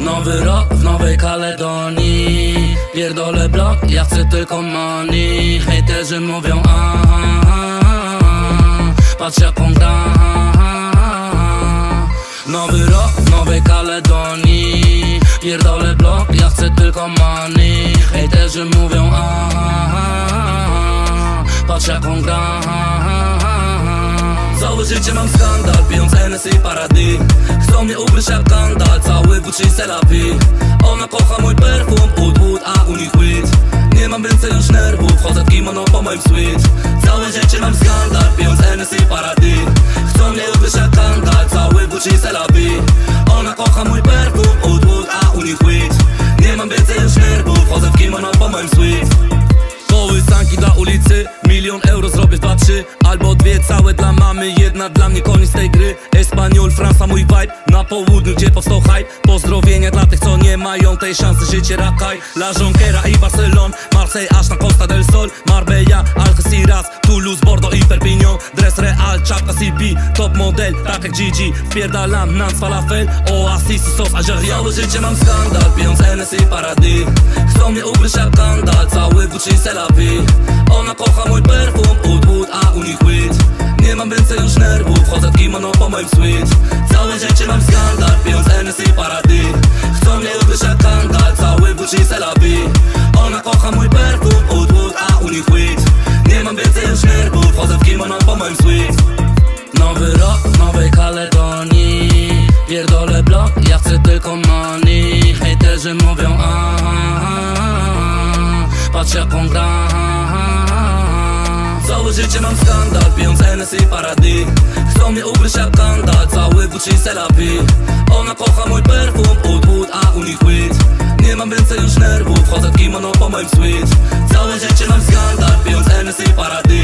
Nowy rok w Nowej Kaledonii. Pierdolę blok, ja chcę tylko money. Hejterzy mówią aha Patrz jaką gra Nowy rok w Nowej Kaledonii. Pierdolę blok, ja chcę tylko money. Hejterzy mówią aha Patrz jaką gra Całe życie mam skandal, pijąc Parady. Chcą mnie ugryźć jak kandal, cały Gucci selapi Ona kocha mój perfum, ud, ud, a u nich Nie mam więcej już nerwów, chodzę w kimono po moim sweet Całe życie mam skandal, pijąc NS i parady. Chcą mnie ugryźć jak kandal, cały Gucci selapi Ona kocha mój dwie całe dla mamy Jedna dla mnie koniec tej gry. Espaniol, Fransa mój vibe. Na południu gdzie powstał hype. Pozdrowienia dla tych co nie mają tej szansy Życie. Rakaj La Jonquera i Barcelon Marseille aż na Costa del Sol. Marbella, Algeciras Toulouse, Bordeaux i Perpignan. Dres Real, czapka CP Top model, tak jak Gigi Wpierdalam nam falafel. Oasis i sos Algerian. Całe życie mam skandal Pijąc NS i parady Chcą mnie ugryźć jak Cały Gucci selapi Ona kimono po moim sweet Całe życie mam skandal Pijąc NS i parady Chcą mnie jak kandal Cały Gucci selapi Ona kocha mój perfum Ud, ud, a u nich weed. Nie mam więcej już nerwów Chodzę w kimono po moim sweet Nowy rok w Nowej Kaledonii. Pierdolę blok, ja chcę tylko money. Hejterzy mówią aha Patrz jaką gra Całe życie mam skandal, pijąc NS i parady mnie ugryźć jak kandal, cały Gucci selapi Ona kocha mój perfum, ud, ud, a u nich Nie mam więcej już nerwów, chodzę w kimono po moim sweet. Całe życie mam skandal, pijąc NS i parady.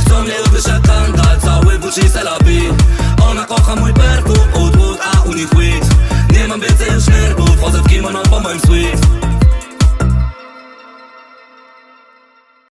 Chcą mnie ugryźć jak kandal, cały Gucci selapi Ona kocha mój perfum, ud, ud, a u nich Nie mam więcej już nerwów, chodzę w kimono po moim sweet